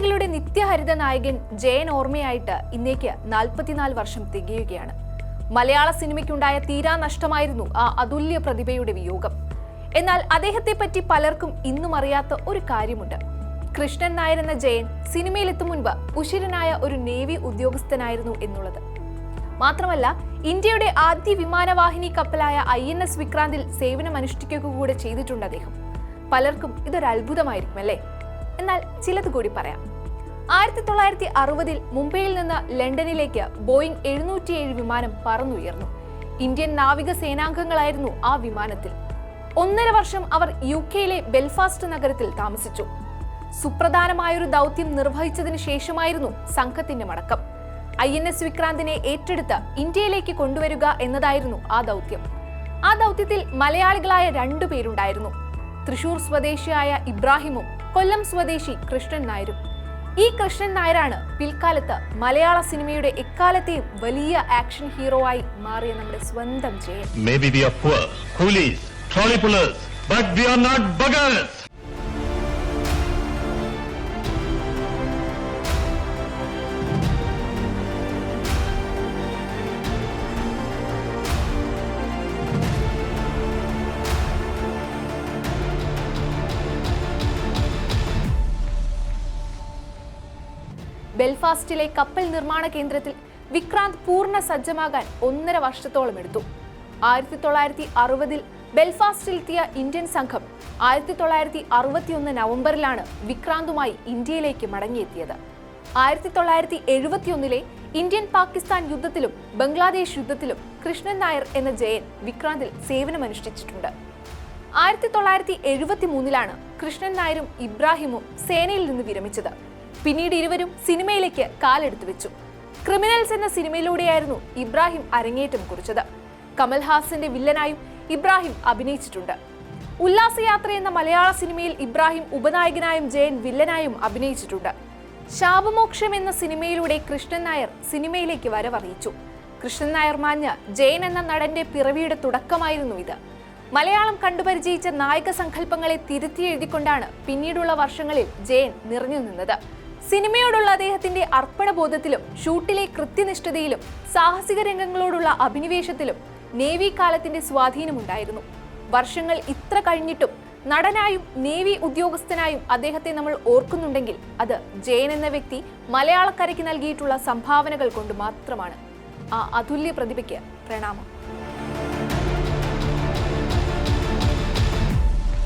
മലയാളികളുടെ നിത്യഹരിത നായകൻ ജയൻ ഓർമ്മയായിട്ട് ഇന്നേക്ക് നാൽപ്പത്തിനാല് വർഷം തികയുകയാണ്. മലയാള സിനിമയ്ക്കുണ്ടായ തീരാ നഷ്ടമായിരുന്നു ആ അതുല്യ പ്രതിഭയുടെ വിയോഗം. എന്നാൽ അദ്ദേഹത്തെ പറ്റി പലർക്കും ഇന്നും അറിയാത്ത ഒരു കാര്യമുണ്ട്. കൃഷ്ണൻ നായർ എന്ന ജയൻ സിനിമയിലെത്തും മുൻപ് ഉശിരനായ ഒരു നേവി ഉദ്യോഗസ്ഥനായിരുന്നു എന്നുള്ളത്. മാത്രമല്ല ഇന്ത്യയുടെ ആദ്യ വിമാനവാഹിനി കപ്പലായ ഐ എൻ എസ് വിക്രാന്തിൽ സേവനമനുഷ്ഠിക്കുക കൂടെ ചെയ്തിട്ടുണ്ട് അദ്ദേഹം. പലർക്കും ഇതൊരു അത്ഭുതമായിരിക്കും അല്ലേ എന്നാൽ ചിലത് കൂടി പറയാം. ആയിരത്തി തൊള്ളായിരത്തി അറുപതിൽ മുംബൈയിൽ നിന്ന് ലണ്ടനിലേക്ക് ബോയിങ് എഴുന്നൂറ്റിയേഴ് വിമാനം പറന്നുയർന്നു. ഇന്ത്യൻ നാവിക സേനാംഗങ്ങളായിരുന്നു ആ വിമാനത്തിൽ. ഒന്നര വർഷം അവർ യു കെയിലെ ബെൽഫാസ്റ്റ് നഗരത്തിൽ താമസിച്ചു. സുപ്രധാനമായൊരു ദൗത്യം നിർവഹിച്ചതിന് ശേഷമായിരുന്നു സംഘത്തിന്റെ മടക്കം. ഐ എൻ എസ് വിക്രാന്തിനെ ഏറ്റെടുത്ത് ഇന്ത്യയിലേക്ക് കൊണ്ടുവരിക എന്നതായിരുന്നു ആ ദൗത്യം. ആ ദൗത്യത്തിൽ മലയാളികളായ രണ്ടു പേരുണ്ടായിരുന്നു. തൃശൂർ സ്വദേശിയായ ഇബ്രാഹിമും കൊല്ലം സ്വദേശി കൃഷ്ണൻ നായരും. ഈ കൃഷ്ണൻ നായരാണ് പിൽക്കാലത്ത് മലയാള സിനിമയുടെ എക്കാലത്തെയും വലിയ ആക്ഷൻ ഹീറോ ആയി മാറിയ നമ്മുടെ സ്വന്തം ജയൻ. ബെൽഫാസ്റ്റിലെ കപ്പൽ നിർമ്മാണ കേന്ദ്രത്തിൽ വിക്രാന്ത് പൂർണ സജ്ജമാകാൻ ഒന്നര വർഷത്തോളം എടുത്തു. ആയിരത്തി തൊള്ളായിരത്തി അറുപതിൽ ബെൽഫാസ്റ്റിലെത്തിയ ഇന്ത്യൻ സംഘം ആയിരത്തി തൊള്ളായിരത്തി അറുപത്തിയൊന്ന് നവംബറിലാണ് വിക്രാന്തുമായി ഇന്ത്യയിലേക്ക് മടങ്ങിയെത്തിയത്. ആയിരത്തി തൊള്ളായിരത്തി എഴുപത്തിയൊന്നിലെ ഇന്ത്യൻ പാകിസ്ഥാൻ യുദ്ധത്തിലും ബംഗ്ലാദേശ് യുദ്ധത്തിലും കൃഷ്ണൻ നായർ എന്ന ജയൻ വിക്രാന്തിൽ സേവനമനുഷ്ഠിച്ചിട്ടുണ്ട്. ആയിരത്തി തൊള്ളായിരത്തി എഴുപത്തി മൂന്നിലാണ് കൃഷ്ണൻ നായരും ഇബ്രാഹിമും സേനയിൽ നിന്ന് വിരമിച്ചത്. പിന്നീട് ഇരുവരും സിനിമയിലേക്ക് കാലെടുത്തു വെച്ചു. ക്രിമിനൽസ് എന്ന സിനിമയിലൂടെയായിരുന്നു ഇബ്രാഹിം അരങ്ങേറ്റം കുറിച്ചത്. കമൽഹാസന്റെ വില്ലനായും ഇബ്രാഹിം അഭിനയിച്ചിട്ടുണ്ട്. ഉല്ലാസയാത്ര എന്ന മലയാള സിനിമയിൽ ഇബ്രാഹിം ഉപനായകനായും ജയൻ വില്ലനായും അഭിനയിച്ചിട്ടുണ്ട്. ശാപമോക്ഷം എന്ന സിനിമയിലൂടെ കൃഷ്ണൻ നായർ സിനിമയിലേക്ക് വരവറിയിച്ചു. കൃഷ്ണൻ നായർ മാഞ്ഞ് ജയൻ എന്ന നടന്റെ പിറവിയുടെ തുടക്കമായിരുന്നു ഇത്. മലയാളം കണ്ടുപരിചയിച്ച നായക സങ്കല്പങ്ങളെ തിരുത്തി എഴുതിക്കൊണ്ടാണ് പിന്നീടുള്ള വർഷങ്ങളിൽ ജയൻ നിറഞ്ഞു നിന്നത്. സിനിമയോടുള്ള അദ്ദേഹത്തിന്റെ അർപ്പണബോധത്തിലും ഷൂട്ടിലെ കൃത്യനിഷ്ഠതയിലും സാഹസിക രംഗങ്ങളോടുള്ള അഭിനിവേശത്തിലും നേവി കാലത്തിന്റെ സ്വാധീനമുണ്ടായിരുന്നു. വർഷങ്ങൾ ഇത്ര കഴിഞ്ഞിട്ടും നടനായും നേവി ഉദ്യോഗസ്ഥനായും അദ്ദേഹത്തെ നമ്മൾ ഓർക്കുന്നുണ്ടെങ്കിൽ അത് ജയൻ എന്ന വ്യക്തി മലയാളക്കരയ്ക്ക് നൽകിയിട്ടുള്ള സംഭാവനകൾ കൊണ്ട് മാത്രമാണ്. ആ അതുല്യ പ്രതിഭയ്ക്ക് പ്രണാമം.